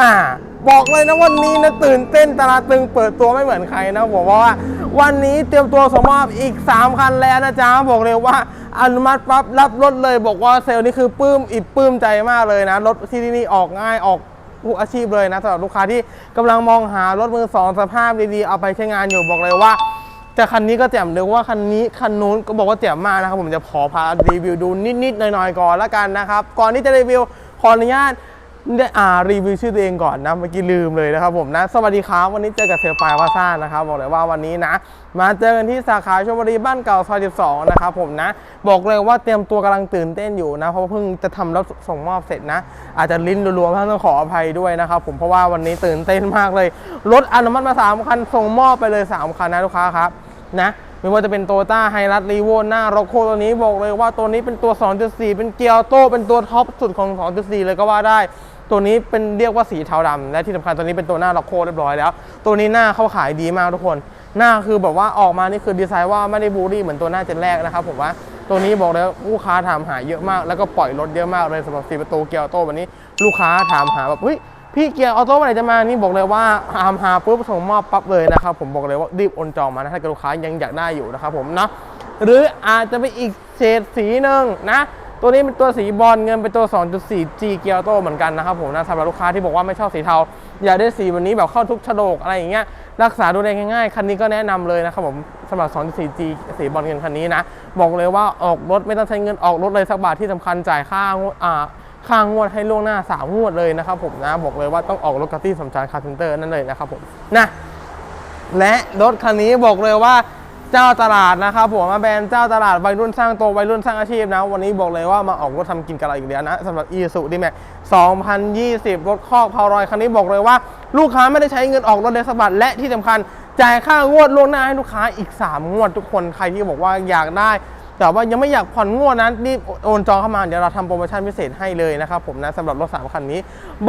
อ่าบอกเลยนะวันนี้นะตื่นเต้นตาราตึงเปิดตัวไม่เหมือนใครนะบอกว่า วันนี้เตรียมตัวสมมอบอีก 3 คันแล้วนะจ๊ะบอกเลยว่าอนุมัติปั๊บรับรถเลยบอกว่าเซลล์นี่คือปลื้มอิบปลื้มใจมากเลยนะ รถที่นี่ออกง่ายออกทุกอาชีพเลยนะสำหรับลูกค้าที่กำลังมองหารถมือสองสภาพดีๆเอาไปใช้งานอยู่บอกเลยว่าแต่คันนี้ก็แจ่มเลยว่าคันนี้คันนู้นก็บอกว่าแจ่มมากนะครับผมจะขอพารีวิวดูนิดๆหน่อยๆก่อนละกันนะครับ ก่อนที่จะรีวิวขออนุญาต ได้อ่ารีวิวชื่อตัวเองก่อนนะเมื่อกี้ลืมเลยนะครับผมนะ สวัสดีครับวันนี้เจอกับเซลล์ไฟวาซ่านะครับบอกเลยว่าวันนี้นะ มาเจอกันที่สาขาชลบุรีบ้านเก่าซอย12นะครับผมนะ บอกเลยว่าเตรียมตัวกำลังตื่นเต้นอยู่นะเพราะเพิ่งจะทำแล้วส่งมอบเสร็จนะ อาจจะลิ้นรัวๆต้องขออภัยด้วยนะครับผมเพราะว่าวันนี้ตื่นเต้นมากเลยรถอนุมัติมาสามคันส่งมอบไปเลยสามคันนะลูกค้าครับนะไม่ว่าจะเป็นโตโยต้าไฮรัสรีโวหน้าร็อกโคตัวนี้บอกเลยว่าตัวนี้เป็นตัว 2.4 เป็นเกียร์โต้เป็นตัวท็อปสุดของ 2.4 เลยก็ว่าได้ ตัวนี้เป็นเรียกว่าสีเทาดำและที่สำคัญตัวนี้เป็นตัวหน้าร็อกโคเรียบร้อยแล้ว ตัวนี้หน้าเขาขายดีมากทุกคน หน้าคือแบบว่าออกมานี่คือดีไซน์ว่าไม่ได้บูรี่เหมือนตัวหน้าเจนแรกนะครับผมว่าตัวนี้บอกเลยลูกค้าถามหาเยอะมาก แล้วก็ปล่อยรถเยอะมากเลยสำหรับสีประตูเกียร์ออโต้วันนี้ลูกค้าถามหาแบบเฮ้ยพี่เกียร์ออโต้เมื่อไหร่จะมานี่บอกเลยว่าหามหาปุ๊บส่งมอบปั๊บเลยนะครับผมบอกเลยว่ารีบโอนจองมานะถ้าเกิดลูกค้ายังอยากได้อยู่นะครับผมเนาะหรืออาจจะเป็นอีกเฉดสีหนึ่งนะ ตัวนี้เป็นตัวสีบอลเงินเป็นตัว 2.4G เกียร์โต้เหมือนกันนะครับผมนะสำหรับลูกค้าที่บอกว่าไม่ชอบสีเทา อยากได้สีวันนี้แบบเข้าทุกฉลกอะไรอย่างเงี้ยรักษาดูแลง่ายๆ คันนี้ก็แนะนำเลยนะครับผมสำหรับ 2.4G สีบอลเงินคันนี้นะ บอกเลยว่าออกรถไม่ต้องใช้เงินออกรถเลยสักบาทที่สำคัญจ่ายค่างวดอ่าค่างวดให้ล่วงหน้า3งวดเลยนะครับผมนะบอกเลยว่าต้องออกรถกับที่สมชายคาร์เซนเตอร์นั่นเลยนะครับผมนะและรถคันนี้บอกเลยว่า เจ้าตลาดนะครับผมมาแบรนด์เจ้าตลาดวัยรุ่นสร้างตัววัยรุ่นสร้างอาชีพนะ วันนี้บอกเลยว่ามาออกรถทำกินกับเราอีกแล้วนะสำหรับ e s u d m a x 2020 รถคอกพาวรอย คันนี้บอกเลยว่า ลูกค้าไม่ได้ใช้เงินออกรถเดสบัตและที่สำคัญจ่ายค่างวดล่วงหน้าให้ลูกค้าอีก 3 งวดทุกคนใครที่บอกว่าอยากได้ แต่ว่ายังไม่อยากผ่อนงวดนั้นรีบโอนจองเข้ามาเดี๋ยวเราทำโปรโมชั่นพิเศษให้เลยนะครับผมนะสำหรับรถสามคันนี้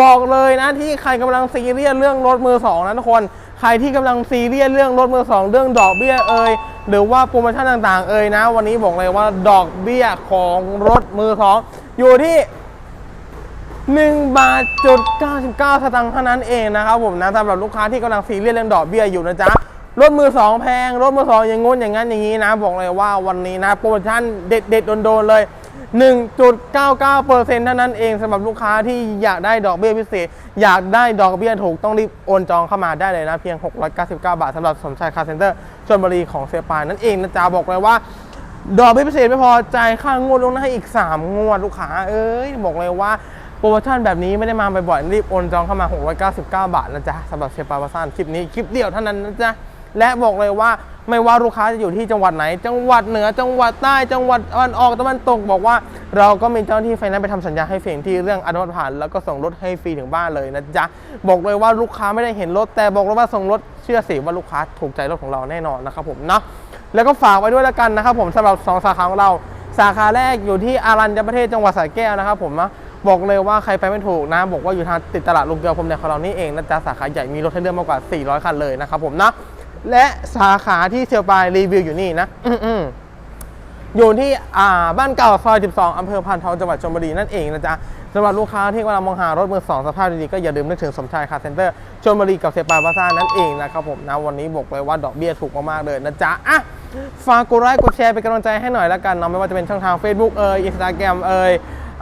บอกเลยนะที่ใครกำลังซีเรียสเรื่องรถมือสองนะทุกคนใครที่กำลังซีเรียสเรื่องรถมือสองเรื่องดอกเบี้ยเอ่ยหรือว่าโปรโมชั่นต่างๆเอ่ยนะ วันนี้บอกเลยว่าดอกเบี้ยของรถมือสองอยู่ที่1บาทจุด99สตางค์เท่านั้นเองนะครับผมนะสำหรับลูกค้าที่กำลังซีเรียสเรื่องดอกเบี้ยอยู่นะจ๊ะ รถมือสองแพง รถมือสองอย่างงู้นอย่างนั้นอย่างนี้นะ บอกเลยว่าวันนี้นะโปรโมชั่นเด็ดเด็ดๆโดนๆเลย 1.99%เท่านั้นเองสำหรับลูกค้าที่อยากได้ดอกเบี้ยพิเศษ อยากได้ดอกเบี้ยถูกต้องรีบโอนจองเข้ามาได้เลยนะ เพียง 699 บาทสำหรับสมชายคาร์เซ็นเตอร์ชลบุรีของเซปานั่นเองนะจ๊ะบอกเลยว่าดอกเบี้ยพิเศษไม่พอจ่ายค่างวดลงหน้าให้อีก 3 งวดลูกค้าเอ้ยบอกเลยว่าโปรโมชั่นแบบนี้ไม่ได้มาบ่อยๆรีบโอนจองเข้ามา 699 บาทนะจ๊ะสำหรับเชฟปาปาซ่านคลิปนี้ คลิปเดียวเท่านั้นนะจ๊ะ และบอกเลยว่าไม่ว่าลูกค้าจะอยู่ที่จังหวัดไหน จังหวัดเหนือ จังหวัดใต้ จังหวัดตะวันออกตะวันตก บอกว่าเราก็มีเจ้าหน้าที่ไฟแนนซ์ไปทำสัญญาให้เฟรีที่เรื่องอนุมัติผ่าน แล้วก็ส่งรถให้ฟรีถึงบ้านเลยนะจ๊ะ บอกเลยว่าลูกค้าไม่ได้เห็นรถ แต่บอกเลยว่าส่งรถเชื่อสิว่าลูกค้าถูกใจรถของเราแน่นอนนะครับผมเนาะ แล้วก็ฝากไว้ด้วยแล้วกันนะครับผมสำหรับ 2 สาขาของเรา สาขาแรกอยู่ที่อารัญญประเทศจังหวัดสระแก้วนะครับผมนะบอกเลยว่าใครไปไม่ถูกนะ บอกว่าอยู่ทางติดตลาดลุงเกลือพรมแดนของเรานี่เองนะจ๊ะสาขาใหญ่มีรถให้เลือกมากกว่า 400 คันเลยนะครับผมนะ และสาขาที่เซียวปายรีวิวอยู่นี่นะอืมๆอยู่ที่อ่าบ้านเก่าซอย12อำเภอพานทองจังหวัดชลบุรีนั่นเองนะจ๊ะสำหรับลูกค้าที่กำลังมองหารถมือสองสภาพดีๆก็อย่าลืมนึกถึงสมชายคาร์เซ็นเตอร์ชลบุรีกับเซปาบาซ่านั่นเองนะครับผมนะวันนี้บอกเลยว่าดอกเบี้ยถูกมากๆเลยนะจ๊ะอะฝากกดไลค์กดแชร์เป็นกำลังใจให้หน่อยแล้วกันเนาะไม่ว่าจะเป็นช่องทาง Facebook เอ่ยอินสตาแกรมเอ่ย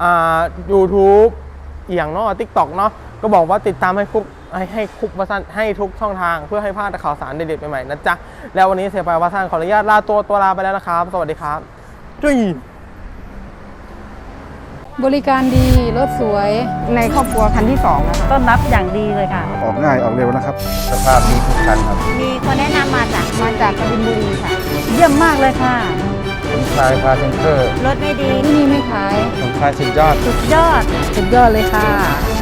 อ่า YouTube อย่างเนาะทิกตอกเนาะก็บอกว่าติดตามให้คุก ให้ให้คุกวาซันให้ทุกช่องทางเพื่อให้พลาดข่าวสารเด็ดๆใหม่ๆนะจ๊ะ แล้ววันนี้เซปาวาซันขออนุญาตลาตัวตัวลาไปแล้วนะครับ สวัสดีครับจุ้ยบริการดีรถสวยในครอบครัวคันที่สองนะคะต้อนรับอย่างดีเลยค่ะ ออกง่ายออกเร็วนะครับ สภาพนี้ทุกคันครับ มีคนแนะนำมาจากมาจากกบินบุรีค่ะ เยี่ยมมากเลยค่ะผมชายพาเซนเตอร์รถไม่ดีที่นี่ไม่ขายผมชายสุดยอด สุดยอด สุดยอดเลยค่ะ